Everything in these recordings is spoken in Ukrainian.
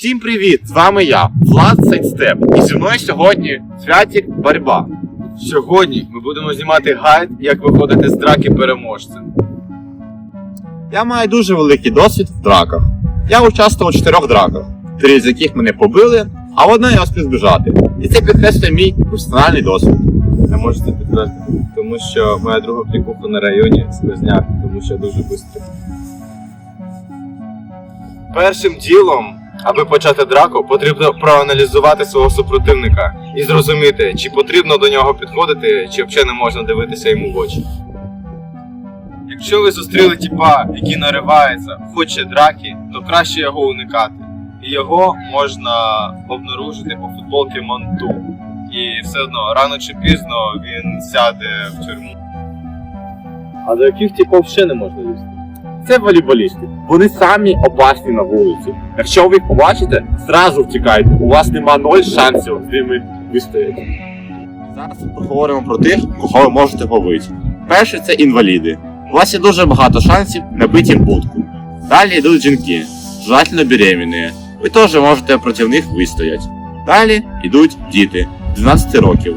Всім привіт! З вами я, Влад Сайдстеп. І зі мною сьогодні Святік Борьба. Сьогодні ми будемо знімати гайд, як виходити з драки переможцем. Я маю дуже великий досвід в драках. Я участвував у чотирьох драках, три з яких мене побили, а в одній я успів збіжати. І це підкреслює мій професіональний досвід. Я можу це підтвердити, тому що моя друга клікуха на районі сквозняк, тому що дуже швидко. Першим ділом, аби почати драку, потрібно проаналізувати свого супротивника і зрозуміти, чи потрібно до нього підходити, чи взагалі не можна дивитися йому в очі. Якщо ви зустріли тіпа, який наривається, хоче драки, то краще його уникати. І його можна обнаружити по футболці Монту. І все одно, рано чи пізно він сяде в тюрму. А до яких типів ще не можна лізти? Це волейболісти. Вони самі опасні на вулиці. Якщо ви їх побачите, зразу втікайте. У вас нема ноль шансів з ними вистояти. Зараз поговоримо про тих, кого ви можете побити. Перше це інваліди. У вас є дуже багато шансів набити їм будку. Далі йдуть жінки, желательно беременні. Ви теж можете проти них вистояти. Далі йдуть діти 12 років.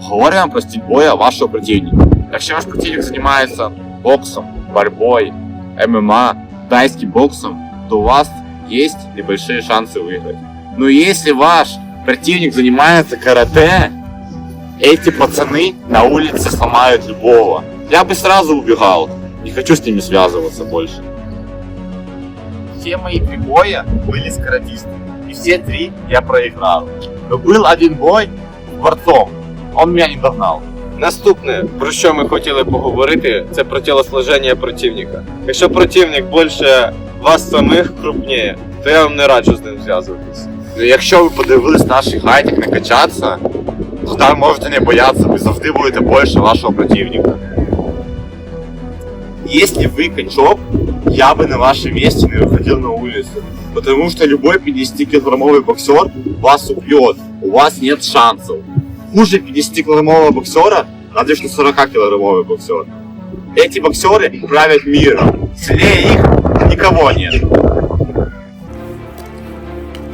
Говоримо про стиль боя вашого противника. Якщо ваш противник займається боксом, борьбой, ММА, тайским боксом, то у вас есть небольшие шансы выиграть. Но если ваш противник занимается карате, эти пацаны на улице сломают любого. Я бы сразу убегал. Не хочу с ними связываться больше. Все мои три боя были с каратистами. И все три я проиграл. Но был один бой с борцом. Он меня не догнал. Наступне, про що ми хотіли поговорити, це про тілосложення противника. Якщо противник більше вас самих крупніє, то я вам не раджу з ним зв'язуватись. Ну, якщо ви подивились наші гайд, як накачатися, то там можете не боятися, ви завжди будете більше вашого противника. Если вы качок, я бы на вашем месте не выходил на улицу. Потому что любой 50-килограммовый боксер вас убьет. У вас нет шансов. Хуже 50-килограммового боксера разве что 40-килограммовый боксер. Эти боксеры правят миром. Сильнее их никого нет.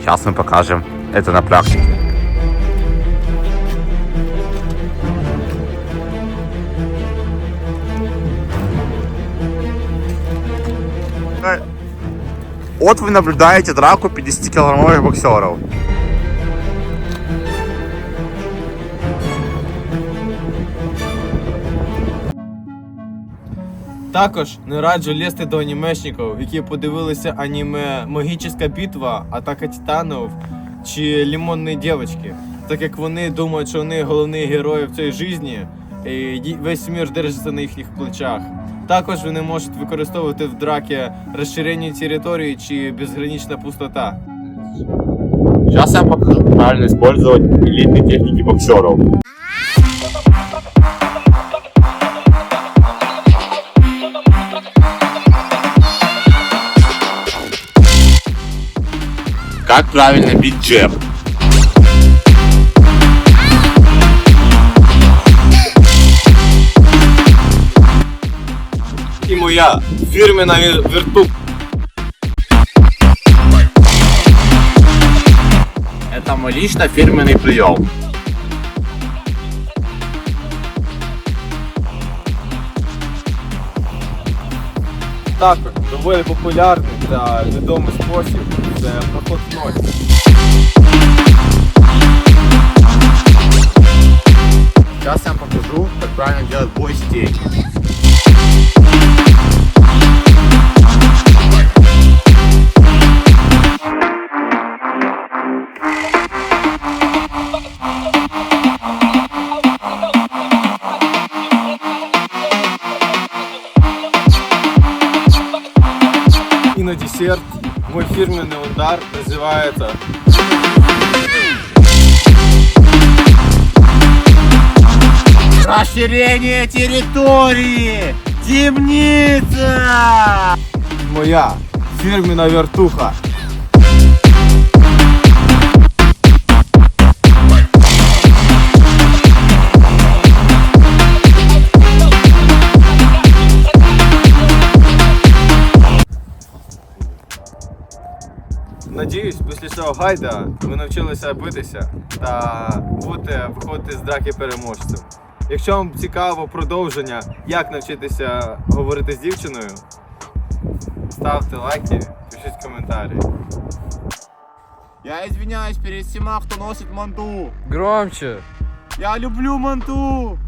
Сейчас мы покажем это на практике. Вот вы наблюдаете драку 50-килограммовых боксеров. Також не раджу лізти до анімешників, які подивилися аніме Магічна битва, Атака Титанів чи Лімонні дівчатки. Так як вони думають, що вони головні герої в цій житті, і весь мір держиться на їхніх плечах. Також вони можуть використовувати в дракі розширення території чи безгранична пустота. Сейчас я покажу, правильно использовать элитные техники боксеров. Как правильно бить джеб? І моя фірмена вір- Это мой лично фирменный прием. Також доволі популярний та відомий спосіб це проход в ноль. Сейчас я вам покажу, как правильно делать бой. І на десерт мой фірменний удар називається Расширение территории! Темница! моя фірмена вертуха. Надіюсь, гайда ви навчилися битися та бути виходити з драки переможцем. Якщо вам цікаво продовження, як навчитися говорити з дівчиною, ставте лайки, пишіть коментарі. Я извиняюсь перед всіма, хто носить манту. Громче. Я люблю манту.